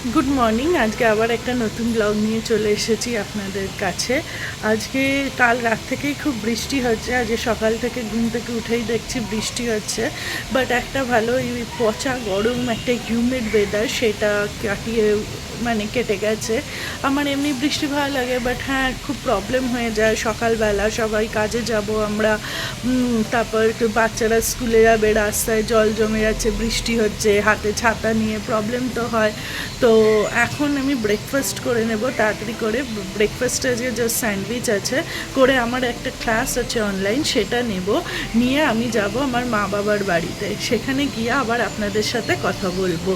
Good morning আজকে আবার একটা নতুন ব্লগ নিয়ে চলে এসেছি আপনাদের কাছে। আজকে কাল রাত থেকেই খুব বৃষ্টি হচ্ছে। আজকে সকাল থেকে ঘুম থেকে উঠেই দেখছি বৃষ্টি হচ্ছে। বাট একটা ভালো এই পচা গরম, একটা হিউমিড ওয়েদার সেটা কাটিয়ে মানে কেটে গেছে। আমার এমনি বৃষ্টি ভালো লাগে বাট হ্যাঁ খুব প্রবলেম হয়ে যায় সকালবেলা। সবাই কাজে যাব আমরা তারপর বাচ্চারা স্কুলে যাবে, রাস্তায় জল জমে যাচ্ছে, বৃষ্টি হচ্ছে, হাতে ছাতা নিয়ে প্রবলেম তো হয়। তো এখন আমি ব্রেকফাস্ট করে নেব, তাড়াতাড়ি করে ব্রেকফাস্টে যে জাস্ট স্যান্ডউইচ আছে, করে আমার একটা ক্লাস আছে অনলাইন সেটা নেব। নিয়ে আমি যাব আমার মা বাবার বাড়িতে। সেখানে গিয়ে আবার আপনাদের সাথে কথা বলব।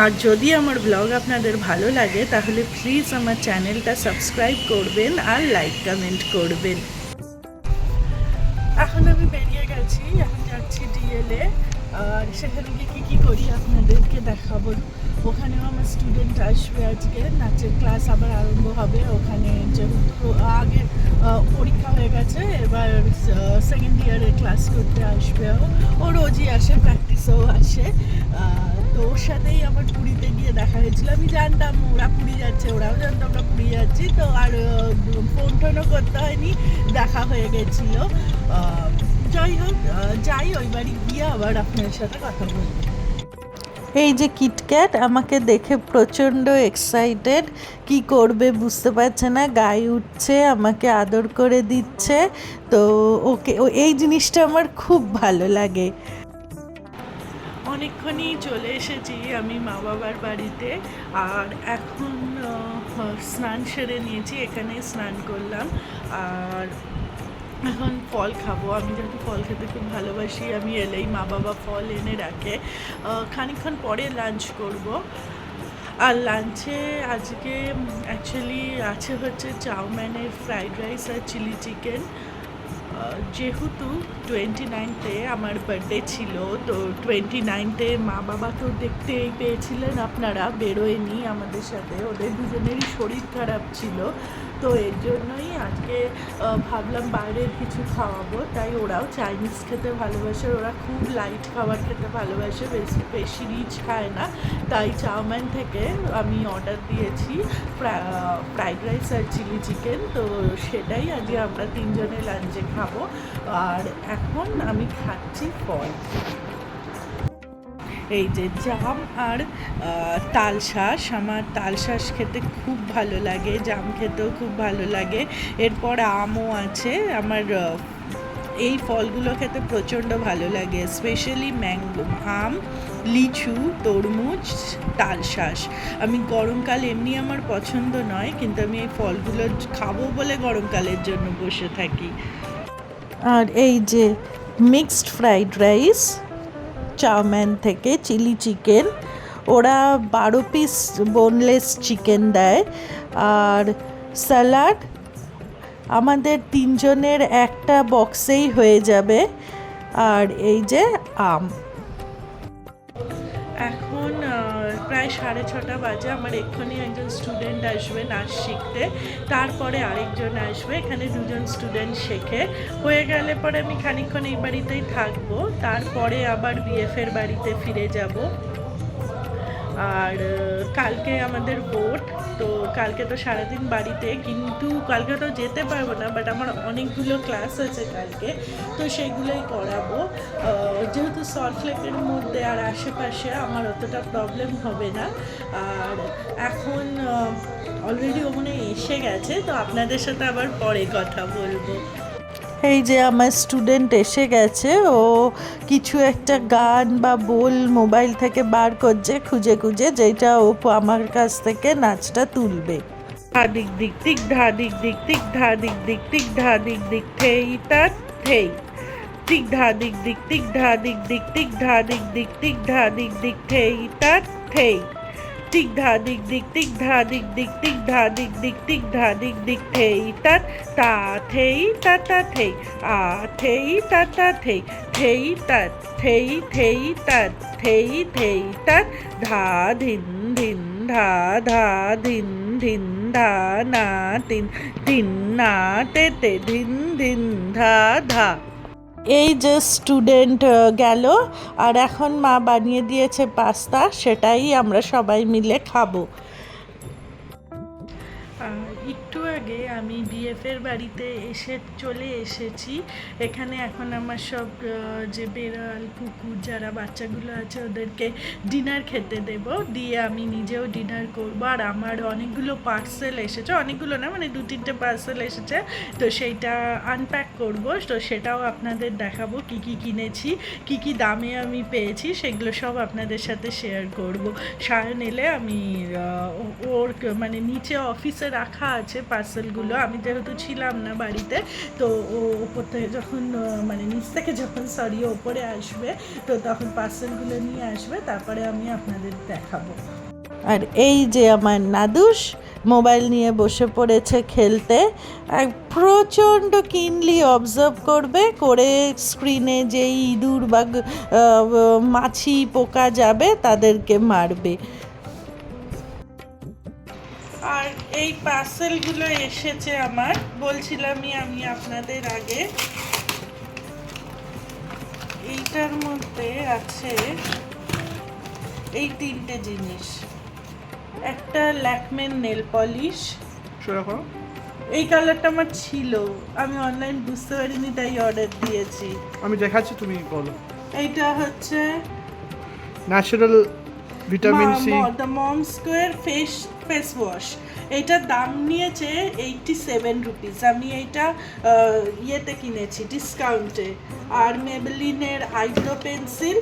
আর যদি আমার ব্লগ আপনাদের ভালো লাগে, তাহলে প্লিজ আমার চ্যানেলটা সাবস্ক্রাইব করবেন আর লাইক কমেন্ট করবেন। এখন আমি বেরিয়ে গেছি, এখন যাচ্ছি ডিএলএ আর সেখানে গিয়ে কী কী করি আপনাদেরকে দেখাবো? ওখানেও আমার স্টুডেন্ট আসবে আজকে, নাচের ক্লাস আবার আরম্ভ হবে। ওখানে যেহেতু আগে পরীক্ষা হয়ে গেছে, এবার সেকেন্ড ইয়ারের ক্লাস করতে আসবে ও। রোজই আসে প্র্যাকটিসেও আসে। তো ওর সাথেই আমার পুরীতে গিয়ে দেখা হয়েছিল। আমি জানতাম ওরা পুরী যাচ্ছে, ওরাও জানতো আমরা পুরী যাচ্ছি, তো আর ফোন টোনও করতে হয়নি, দেখা হয়ে গেছিল। যাই হোক যাই, ওই বাড়ি গিয়ে আবার আপনার সাথে কথা বলব। এই যে কিটক্যাট আমাকে দেখে প্রচণ্ড এক্সাইটেড কি করবে বুঝতে পারছে না, গায়ে উঠছে, আমাকে আদর করে দিচ্ছে। তো ওকে এই জিনিসটা আমার খুব ভালো লাগে। অনেকক্ষণই চলে এসেছি আমি মা বাবার বাড়িতে। আর এখন স্নান সেরে নিয়েছি এখানে স্নান করলাম। আর এখন ফল খাব। আমি যেহেতু ফল খেতে খুব ভালোবাসি আমি এলেই মা বাবা ফল এনে রাখে। আহ, খানিকক্ষণ পরে লাঞ্চ করব। আর লাঞ্চে আজকে অ্যাকচুয়ালি আছে হচ্ছে চাউমিনের ফ্রাইড রাইস আর চিলি চিকেন যেহেতু টোয়েন্টি নাইনতে আমার বার্থডে ছিল, তো টোয়েন্টি নাইনতে মা বাবা তো দেখতেই পেয়েছিলেন আপনারা, বেরোয়নি আমাদের সাথে। ওদের দুজনেরই শরীর খারাপ ছিল। তো এর জন্যই আজকে ভাবলাম বাইরের কিছু খাওয়াবো। তাই ওরাও চাইনিজ খেতে ভালোবাসে ওরা খুব লাইট খাবার খেতে ভালোবাসে। বেশি বেশি রিচ খায় না। তাই চাউমিন থেকে আমি অর্ডার দিয়েছি ফ্রাইড রাইস আর চিলি চিকেন তো সেটাই আজকে আমরা তিনজনে লাঞ্চে খাব। আর এখন আমি খাচ্ছি ফল। এই যে জাম আর আহ, তালশাঁস আমার তাল তালশাঁস খেতে খুব ভালো লাগে জাম খেতেও খুব ভালো লাগে। এরপর আমও আছে। আমার এই ফলগুলো খেতে প্রচণ্ড ভালো লাগে স্পেশালি ম্যাঙ্গো আম লিচু তরমুজ তালশাঁস আমি গরমকাল এমনি আমার পছন্দ নয় কিন্তু আমি এই ফলগুলো খাব বলে গরমকালের জন্য বসে থাকি। আর এই যে mixed fried rice chow mein থেকে চিলি চিকেন। ওরা বারো পিস বোনলেস চিকেন দেয়। আর স্যালাড আমাদের তিনজনের একটা বক্সেই হয়ে যাবে। আর এই যে আম। সাড়ে ছটা বাজে, আমার এক্ষুনি একজন স্টুডেন্ট আসবে নাচ শিখতে, তারপরে আরেকজন আসবে, এখানে দুজন স্টুডেন্ট শেখে। হয়ে গেলে পরে আমি খানিক্ষণ এই বাড়িতেই থাকব, তারপরে আবার বিএফের বাড়িতে ফিরে যাব। আর কালকে আমাদের ভোট তো কালকে তো সারাদিন বাড়িতে, কিন্তু কালকে তো যেতে পারব না বাট আমার অনেকগুলো ক্লাস আছে কালকে, তো সেগুলোই করাবো। যেহেতু সল্ট লেকের মধ্যে আর আশেপাশে আমার অতটা প্রবলেম হবে না। আর এখন অলরেডি ওখানে এসে গেছে, তো আপনাদের সাথে আবার পরে কথা বলব। এই যে আমার স্টুডেন্ট এসে গেছে, ও কিছু একটা গান বা বোল মোবাইল থেকে বার করছে, খুঁজে খুঁজে, যেটা ও আমার কাছ থেকে নাচটা তুলবে। ধা দিক দিক দিক, ধা দিক দিক দিক দিক দিক দিক, ধা দিক থেই, তা থেই। দিক ধা দিক দিক দিক, ধা দিক দিক দিক, ধা দিক দিক দিক, ধা দিক দিক থেই, তা থেই। দিক ধা দিক দিক দিক ধা দিক দিক দিক ধা দিক দিক দিক ধা দিক দিক থেই তা তা থেই তা তা থেই আ থেই তা তা থেই থেই তা থেই থেই তা থেই থেই তা ধা ধিন ধিন ধা ধা ধিন ধিন ধা না তিন তিন না তে তে ধিন ধিন ধা ধা এই যে স্টুডেন্ট গেল, আর এখন মা বানিয়ে দিয়েছে পাস্তা, সেটাই আমরা সবাই মিলে খাব। আগে আমি বিএফের বাড়িতে এসে চলে এসেছি। এখানে এখন আমার সব যে বেড়াল কুকুর যারা বাচ্চাগুলো আছে, ওদেরকে ডিনার খেতে দেব। দিয়ে আমি নিজেও ডিনার করব। আর আমার অনেকগুলো পার্সেল এসেছে। অনেকগুলো না মানে দু তিনটে পার্সেল এসেছে। তো সেইটা আনপ্যাক করব। তো সেটাও আপনাদের দেখাবো কি কি কিনেছি, কি কি দামে আমি পেয়েছি, সেগুলো সব আপনাদের সাথে শেয়ার করব। সায়ন এলে আমি ওর মানে নিচে অফিসে রাখা আছে পার্সেলগুলো আমি যেহেতু ছিলাম না বাড়িতে, তো ও ওপর থেকে যখন মানে নিচ থেকে যখন সরি ওপরে আসবে, তো তখন পার্সেলগুলো নিয়ে আসবে, তারপরে আমি আপনাদের দেখাবো। আর এই যে আমার নাদুস, মোবাইল নিয়ে বসে পড়েছে খেলতে, আর প্রচণ্ড কিনলি অবজার্ভ করবে, করে স্ক্রিনে যে ইঁদুর বা মাছি পোকা যাবে, তাদেরকে মারবে। এই পার্সেলগুলো এসেছে আমার। বলছিলামই আমি আপনাদের আগে। এইটার মধ্যে আছে এই তিনটে জিনিস। একটা ল্যাকমেন নেল পলিশ। সোজা করো। এই কালারটা আমার ছিল। আমি অনলাইন বুঝতে পারিনি তাই অর্ডার দিয়েছি। আমি দেখাচ্ছি তুমি বলো। এইটা হচ্ছে natural vitamin C the mom square face face wash এইটার দাম নিয়েছে এইটটি সেভেন রুপিস আমি এইটা ইয়েতে কিনেছি ডিসকাউন্টে আর মেবেলিনের আইব্রো পেন্সিল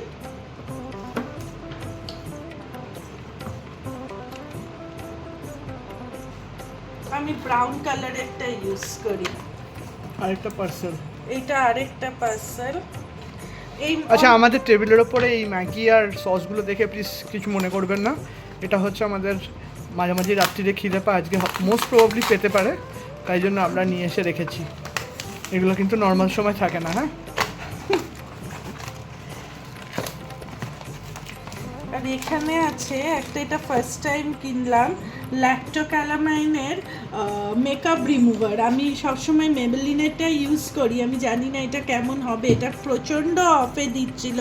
আমি ব্রাউন কালার একটা ইউজ করি। আরেকটা পার্সেল এইটা আরেকটা পার্সেল এই আচ্ছা আমাদের টেবিলের ওপরে এই ম্যাগি আর সসগুলো দেখে প্লিজ কিছু মনে করবেন না। এটা হচ্ছে আমাদের মাঝামাঝি রাত্রিরে খিদে পায়, আজকে মোস্ট প্রবাবলি পেতে পারে। তাই জন্য আমরা নিয়ে এসে রেখেছি। এগুলো কিন্তু নর্মাল সময় থাকে না হ্যাঁ? আর এখানে আছে, একটা এটা ফার্স্ট টাইম কিনলাম। ল্যাক্টোক্যালামাইনের মেকআপ রিমুভার আমি সবসময় মেবেলিনেরটা ইউজ করি। আমি জানি না এটা কেমন হবে। এটা প্রচণ্ড অফে দিচ্ছিল।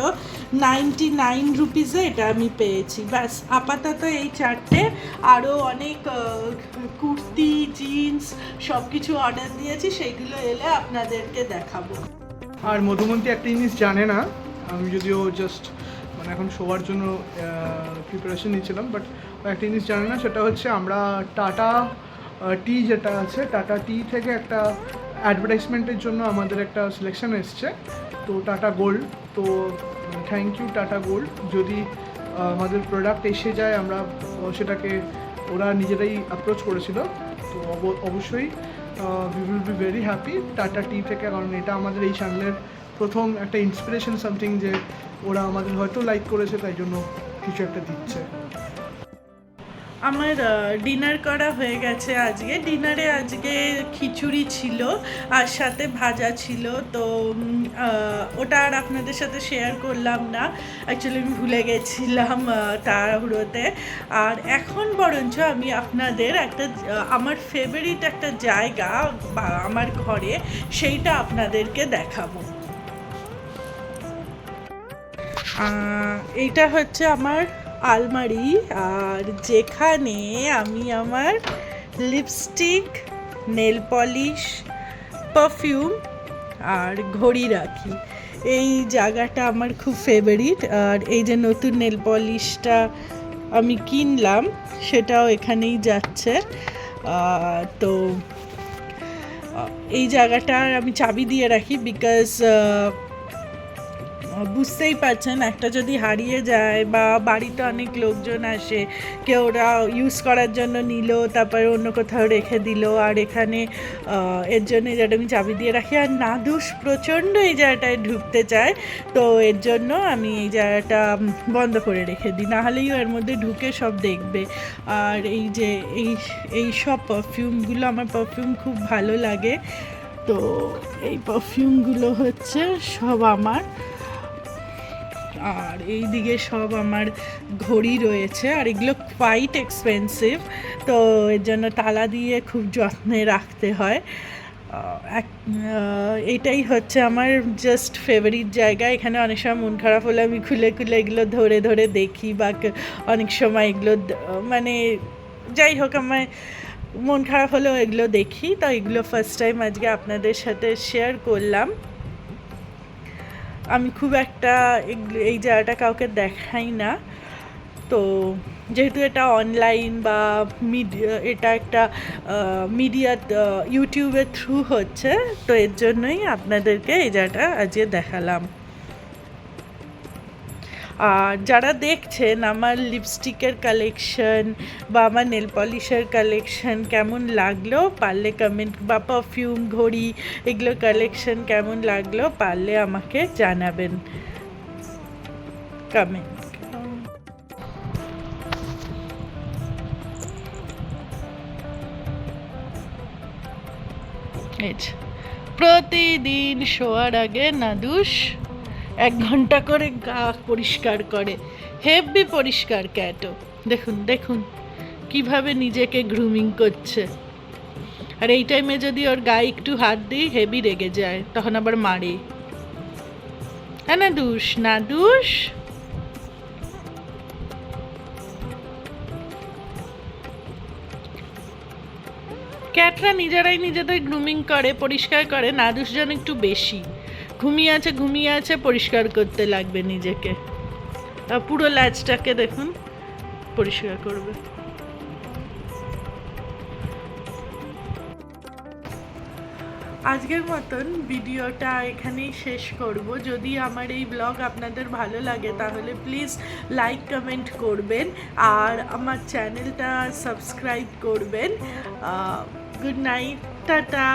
নাইনটি নাইন রুপিসে এটা আমি পেয়েছি। ব্যাস, আপাতত এই চারটে। আরও অনেক কুর্তি জিন্স সব কিছু অর্ডার দিয়েছি। সেইগুলো এলে আপনাদেরকে দেখাবো। আর মধুমন্তী একটা জিনিস জানে না। আমি যদিও জাস্ট এখন শোয়ার জন্য প্রিপারেশন নিয়েছিলাম বাট একটা জিনিস জানি না, সেটা হচ্ছে আমরা টাটা টি যেটা আছে, টাটা টি থেকে একটা অ্যাডভার্টাইজমেন্টের জন্য আমাদের একটা সিলেকশন এসছে, তো টাটা গোল্ড তো থ্যাংক ইউ টাটা গোল্ড যদি আমাদের প্রোডাক্ট এসে যায়, আমরা সেটাকে ওরা নিজেরাই অ্যাপ্রোচ করেছিল, তো অবশ্যই we will be very happy Tata tea থেকে, কারণ এটা আমাদের এই চ্যানেলের প্রথম একটা ইন্সপিরেশন সামথিং যে ওরা আমাদের হয়তো লাইক করেছে, তাই জন্য কিছু একটা দিচ্ছে। আমার ডিনার করা হয়ে গেছে আজকে। ডিনারে আজকে খিচুড়ি ছিল আর সাথে ভাজা ছিল। তো ওটা আর আপনাদের সাথে শেয়ার করলাম না। অ্যাকচুয়ালি আমি ভুলে গেছিলাম তাড়াহুড়োতে। আর এখন বরঞ্চ আমি আপনাদের একটা আমার ফেভারিট একটা জায়গা আমার ঘরে, সেইটা আপনাদেরকে দেখাবো। এইটা হচ্ছে আমার আলমারি, আর যেখানে আমি আমার লিপস্টিক নেল পলিশ পারফিউম আর ঘড়ি রাখি। এই জায়গাটা আমার খুব ফেভারিট আর এই যে নতুন নেল পলিশটা আমি কিনলাম, সেটাও এখানেই যাচ্ছে। তো এই জায়গাটার আমি চাবি দিয়ে রাখি বিকজ বুঝতেই পারছেন, একটা যদি হারিয়ে যায় বা বাড়িতে অনেক লোকজন আসে, কেউ ওরা ইউজ করার জন্য নিল, তারপরে অন্য কোথাও রেখে দিল, আর এখানে এর জন্য এই জায়গাটা আমি চাবি দিয়ে রাখি, আর নাদুস প্রচণ্ড এই জায়গাটায় ঢুকতে চায়, তো এর জন্য আমি এই জায়গাটা বন্ধ করে রেখে দিই। নাহলেই এর মধ্যে ঢুকে সব দেখবে। আর এই যে, এই এই সব পারফিউমগুলো আমার পারফিউম খুব ভালো লাগে। তো এই পারফিউমগুলো হচ্ছে সব আমার। আর এই দিকে সব আমার ঘড়ি রয়েছে আর এগুলো কোয়াইট এক্সপেন্সিভ তো এর জন্য তালা দিয়ে খুব যত্নে রাখতে হয়। এক- এটাই হচ্ছে আমার জাস্ট ফেভারিট জায়গা। এখানে অনেক সময় মন খারাপ হলে আমি খুলে খুলে এগুলো ধরে ধরে দেখি বা অনেক সময় এগুলো মানে যাই হোক আমার মন খারাপ হলেও এগুলো দেখি। তো এগুলো ফার্স্ট টাইম আজকে আপনাদের সাথে শেয়ার করলাম। আমি খুব একটা এই জায়গাটা কাউকে দেখাই না। তো যেহেতু এটা অনলাইন বা মিডিয়া এটা একটা মিডিয়া ইউটিউবের থ্রু হচ্ছে, তো এর জন্যই আপনাদেরকে এই জায়গাটা আজকে দেখালাম। যারা দেখছেন আমার লিপস্টিকের কালেকশন বা আমার নেল পলিশের কালেকশন কেমন লাগল, পারলে কমেন্ট বা পারফিউম ঘড়ি, এগুলো কালেকশন কেমন লাগল, পারলে আমাকে জানাবেন। কমেন্ট প্রতিদিন শোয়ার আগে নাদুস। এক ঘণ্টা করে গা পরিষ্কার করে হেভি পরিষ্কার ক্যাটো। দেখুন দেখুন, কীভাবে নিজেকে গ্রুমিং করছে। আর এই টাইমে যদি ওর গায়ে একটু হাত দিই হেভি রেগে যায়, তখন আবার মারে। হ্যাঁ নাদুস নাদুস ক্যাটরা নিজেরাই নিজেদের গ্রুমিং করে, পরিষ্কার করে নাদুস যেন একটু বেশি। ঘুমিয়ে আছে ঘুমিয়ে আছে, পরিষ্কার করতে লাগবে নিজেকে। পুরো ল্যাচটাকে দেখুন, পরিষ্কার করবে। আজকের মতন ভিডিওটা এখানেই শেষ করব। যদি আমার এই ব্লগ আপনাদের ভালো লাগে, তাহলে প্লিজ লাইক, কমেন্ট করবেন আর আমার চ্যানেলটা সাবস্ক্রাইব করবেন। Good night, tata.